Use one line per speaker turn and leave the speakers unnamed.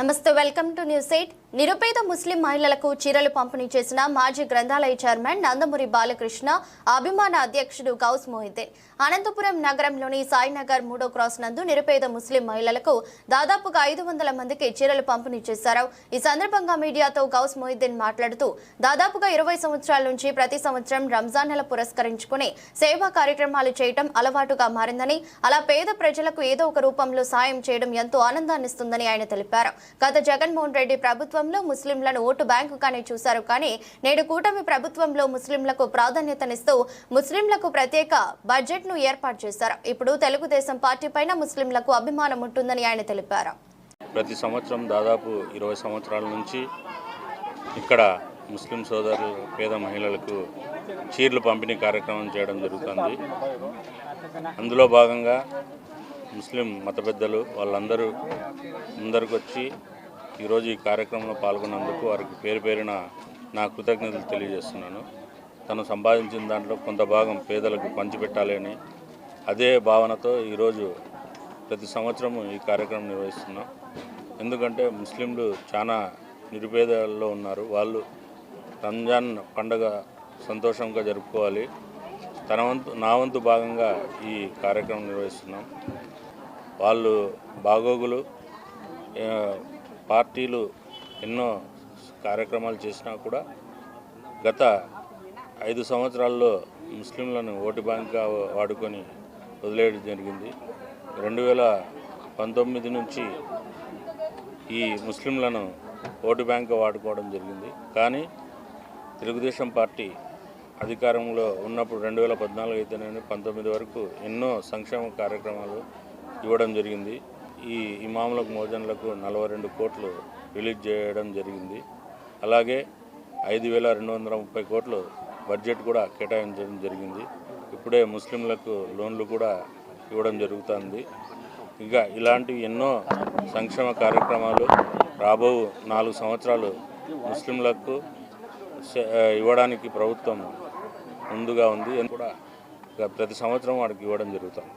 నమస్తే welcome to news eight. నిరుపేద ముస్లిం మహిళలకు చీరలు పంపిణీ చేసిన మాజీ గ్రంథాలయ చైర్మన్ నందమూరి బాలకృష్ణ అభిమాన అధ్యక్షుడు గౌస్ మొహిద్దీన్ అనంతపురం నగరంలోని సాయినగర్ మూడో క్రాస్ నందు నిరుపేద ముస్లిం మహిళలకు దాదాపుగా ఐదు వందల మందికి చీరలు పంపిణీ చేశారు. ఈ సందర్భంగా మీడియాతో గౌస్ మొహిద్దీన్ మాట్లాడుతూ దాదాపుగా ఇరవై సంవత్సరాల నుంచి ప్రతి సంవత్సరం రంజాన్ నెల పురస్కరించుకుని సేవా కార్యక్రమాలు చేయటం అలవాటుగా మారిందని అలా పేద ప్రజలకు ఏదో ఒక రూపంలో సాయం చేయడం ఎంతో ఆనందాన్నిస్తుందని ఆయన తెలిపారు. గత జగన్మోహన్ రెడ్డి ప్రభుత్వంలో ముస్లింలను ఓటు బ్యాంకుగానే చూశారు. కానీ నేడు కూటమి ప్రభుత్వంలో ముస్లింలకు ప్రాధాన్యతనిస్తూ ముస్లింలకు ప్రత్యేక బడ్జెట్ను ఏర్పాటు చేశారు. ఇప్పుడు తెలుగుదేశం పార్టీ పైన ముస్లింలకు అభిమానం ఉంటుందని ఆయన తెలిపారు.
ప్రతి సంవత్సరం దాదాపు ఇరవై సంవత్సరాల నుంచి ఇక్కడ ముస్లిం సోదరులు పేద మహిళలకు చీరలు పంపిణీ కార్యక్రమం చేయడం జరుగుతుంది. అందులో భాగంగా ముస్లిం మత పెద్దలు వాళ్ళందరూ ముందరకు వచ్చి ఈరోజు ఈ కార్యక్రమంలో పాల్గొన్నందుకు వారికి పేరు పేరున నా కృతజ్ఞతలు తెలియజేస్తున్నాను. తను సంపాదించిన దాంట్లో కొంత భాగం పేదలకు పంచిపెట్టాలి అని అదే భావనతో ఈరోజు ప్రతి సంవత్సరం ఈ కార్యక్రమం నిర్వహిస్తున్నాం. ఎందుకంటే ముస్లింలు చాలా నిరుపేదల్లో ఉన్నారు. వాళ్ళు రంజాన్ పండగ సంతోషంగా జరుపుకోవాలి. తన వంతు నా వంతు భాగంగా ఈ కార్యక్రమం నిర్వహిస్తున్నాం. వాళ్ళు బాగోగులు పార్టీలు ఎన్నో కార్యక్రమాలు చేసినా కూడా గత ఐదు సంవత్సరాల్లో ముస్లింలను ఓటు బ్యాంక్గా వాడుకొని వదిలేయడం జరిగింది. రెండు వేల పంతొమ్మిది నుంచి ఈ ముస్లింలను ఓటు బ్యాంక్గా వాడుకోవడం జరిగింది. కానీ తెలుగుదేశం పార్టీ అధికారంలో ఉన్నప్పుడు రెండు వేల పద్నాలుగు అయితేనే పంతొమ్మిది వరకు ఎన్నో సంక్షేమ కార్యక్రమాలు ఇవ్వడం జరిగింది. ఈ ఇమాములకు మోజన్లకు నలభై రెండు కోట్లు రిలీజ్ చేయడం జరిగింది. అలాగే ఐదు వేల రెండు వందల ముప్పై కోట్లు బడ్జెట్ కూడా కేటాయించడం జరిగింది. ఇప్పుడే ముస్లింలకు లోన్లు కూడా ఇవ్వడం జరుగుతుంది. ఇంకా ఇలాంటి ఎన్నో సంక్షేమ కార్యక్రమాలు రాబో నాలుగు సంవత్సరాలు ముస్లింలకు ఇవ్వడానికి ప్రభుత్వం ముందుగా ఉంది. కూడా ప్రతి సంవత్సరం వాడికి ఇవ్వడం జరుగుతుంది.